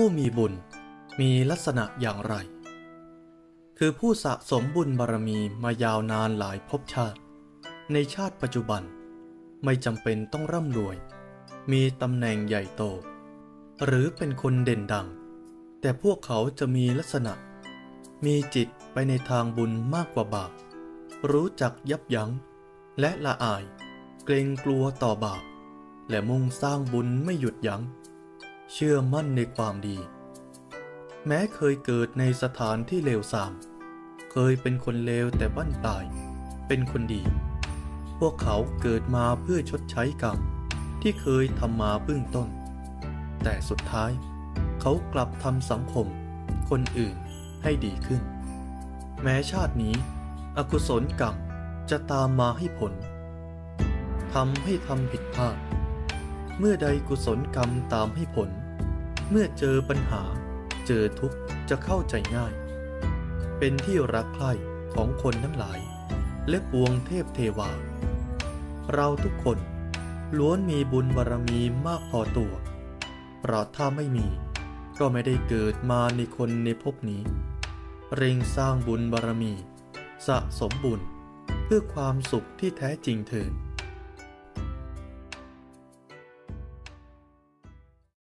ผู้มีบุญมีลักษณะอย่างไร คือผู้สะสมบุญบารมีมายาวนานหลายภพชาติ ในชาติปัจจุบันไม่จำเป็นต้องร่ำรวย มีตำแหน่งใหญ่โต หรือเป็นคนเด่นดัง แต่พวกเขาจะมีลักษณะ มีจิตไปในทางบุญมากกว่าบาป รู้จักยับยั้ง และละอาย เกรงกลัวต่อบาป และมุ่งสร้างบุญไม่หยุดยัง้ง เชื่อมั่นในความดี แม้เคยเกิดในสถานที่เลวทราม เคยเป็นคนเลวแต่บั้นปลาย เป็นคนดี พวกเขาเกิดมาเพื่อชดใช้กรรมที่เคยทำมาเบื้องต้น แต่สุดท้าย เขากลับทำสังคม คนอื่นให้ดีขึ้น แม้ชาตินี้ อกุศลกรรมจะตามมาให้ผลทำให้ทำผิดพลาด เมื่อใดกุศลกรรมตามให้ผล เมื่อเจอปัญหา เจอทุกข์จะเข้าใจง่าย เป็นที่รักใคร่ของคนทั้งหลาย และปวงเทพเทวา เราทุกคนล้วนมีบุญบารมีมากพอตัว เพราะถ้าไม่มี ก็ไม่ได้เกิดมาในคนในภพนี้ เร่งสร้างบุญบารมี สะสมบุญเพื่อความสุขที่แท้จริงเถิด